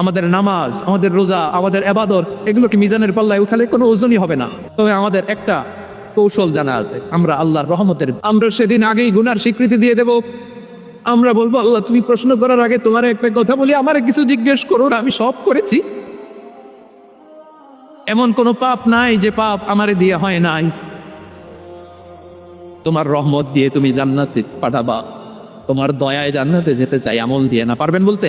আমাদের নামাজ, আমাদের রোজা, আমাদের এবাদত এগুলোকে মিজানের পাল্লায় উঠালে কোনো ওজনই হবে না। তবে আমাদের একটা কৌশল জানা আছে, আমরা আল্লাহর রহমতের আমরা সেদিন আগেই গুনার স্বীকৃতি দিয়ে দেব। আমরা বলব, আল্লাহ, তুমি প্রশ্ন করার আগে তোমার একটা কথা বলি, আমার কিছু জিজ্ঞেস করো না, আমি সব করেছি। এমন কোনো পাপ নাই যে পাপ আমারে দিয়ে হয় নাই। তোমার রহমত দিয়ে তুমি জান্নাতে পাঠাবা। তোমার দয়ায় জান্নাতে যেতে চাই, আমল দিয়ে না, পারবেন বলতে?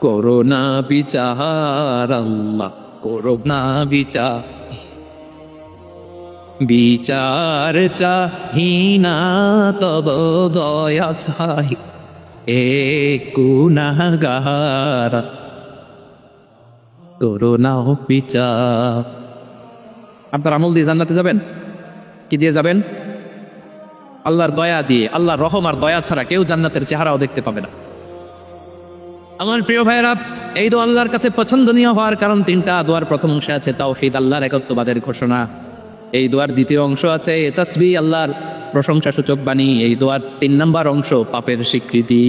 করোনা বিচার, আল্লাহ করোনা বিচার। বিচার চাহিনা তব দয়া চাই এ গুনাগার করোনা বিচার। আপনার আমল দিয়ে জান্নাতে যাবেন? কি দিয়ে যাবেন? আল্লাহর দয়া দিয়ে, আল্লাহর রহম আর দয়া ছাড়া কেউ জান্নাতের চেহারাও দেখতে পাবে না। আমার প্রিয় ভাইয়েরা, এই দোয়া আল্লাহর কাছে পছন্দনীয় হওয়ার কারণ তিনটা। দোয়ার প্রথম অংশে আছে তাওহীদ আল্লাহর একত্ববাদের ঘোষণা। এই দোয়ার দ্বিতীয় অংশ আছে তাসবি, আল্লাহর প্রশংসা সূচক বাণী। এই দোয়ার তিন নম্বর অংশ, পাপের স্বীকৃতি।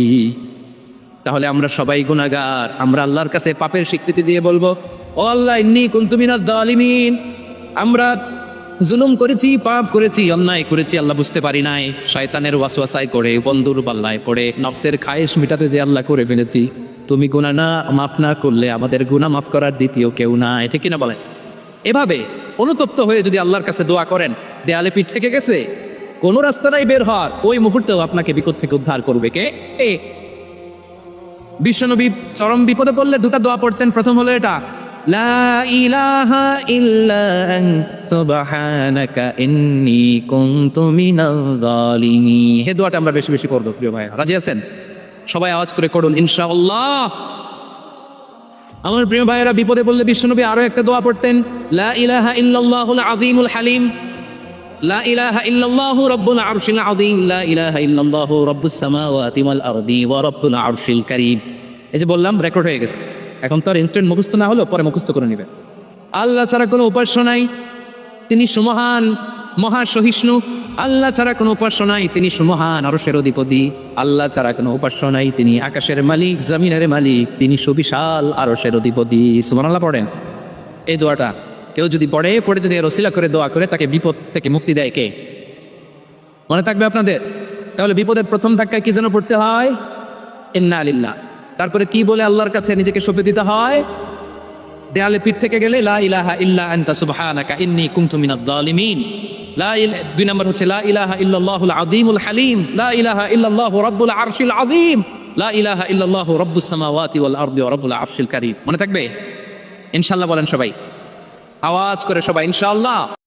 তাহলে আমরা সবাই গুনাহগার। আমরা আল্লাহর কাছে পাপের স্বীকৃতি দিয়ে বলব, ও আল্লাহ, ইন্নি কুনতুমিনাদ দালিমিন। আমরা জুলুম করেছি, পাপ করেছি, অন্যায় করেছি, আল্লাহ বুঝতে পারি নাই। শয়তানের ওয়াসওয়াসায় করে বন্ধুর পাল্লায় পড়ে, নফসের খায়েশ মিটাতে যে আল্লাহ করে ফেলেছি। তুমি গুনাহ না, মাফ না করলে আমাদের গুনাহ মাফ করার দ্বিতীয় কেউ না এটা কিনা বলেন? এভাবে অনুতপ্ত হয়ে যদি আল্লাহর কাছে দোয়া করেন, দেয়ালে পিঠ থেকে গেছে, কোন রাস্তা নাই বের হওয়ার, ওই মুহূর্তেও আপনাকে বিপদ থেকে উদ্ধার করবে কে? এ বিশ্বনবী চরম বিপদে পড়লে দুটা দোয়া পড়তেন। প্রথম হলো এটা আমরা বেশি বেশি পড়ব, প্রিয় ভাই রাজি আছেন? সবাই আওয়াজ করে করুন, ইনশাআল্লাহ। আমার প্রিয় ভাইয়েরা, বিপদে পড়লে বিশ্বনবী আরও একটা দোয়া পড়তেন, লা ইলাহা হালিম। লা ইলাহা এই যে বললাম রেকর্ড হয়ে গেছে। এখন তো আর ইনস্ট্যান্ট মুখস্থ না হলো পরে মুখস্থ করে নেবেন। আল্লাহ ছাড়া কোনো উপাস্য নাই। তিনি সুমহান, মহা সহিষ্ণু। আল্লাহ ছাড়া কোনো উপাস্য নাই, তিনি সুমহান আরশের অধিপতি। আল্লাহ ছাড়া কোনো উপাস্য নাই, তিনি আকাশের মালিক, জমিনের মালিক, তিনি সুবিশাল আরশের অধিপতি। আল্লাহ পড়েন। এই দোয়াটা কেউ যদি পড়ে পড়ে যদি রসিলা করে, দোয়া করে, তাকে বিপদ থেকে মুক্তি দেয় কে? মনে থাকবে আপনাদের? তাহলে বিপদের প্রথম ধাক্কায় কি যেন পড়তে হয়? ইন্না আলিল্লাহ তারপরে কি বলে আল্লাহর কাছে নিজেকে সঁপে দিতে হয়? দেয়ালে পিঠ থেকে গেলে, লা ইলাহা ইল্লা আনতা সুবহানাকা, ইন্নী কুনতু মিনাদ জালিমিন দুই নম্বর হচ্ছে লা ইলাহা ইল্লাল্লাহুল আযীমুল হালিম, লা ইলাহা ইল্লাল্লাহু রাব্বুল আরশিল আযীম, লা ইলাহা ইল্লাল্লাহু রাব্বুস সামাওয়াতি ওয়াল আরদি ওয়া রাব্বুল আরশিল কারীম। মনে থাকবে? ইনশাআল্লাহ বলেন সবাই। আওয়াজ করে সবাই, ইনশাআল্লাহ।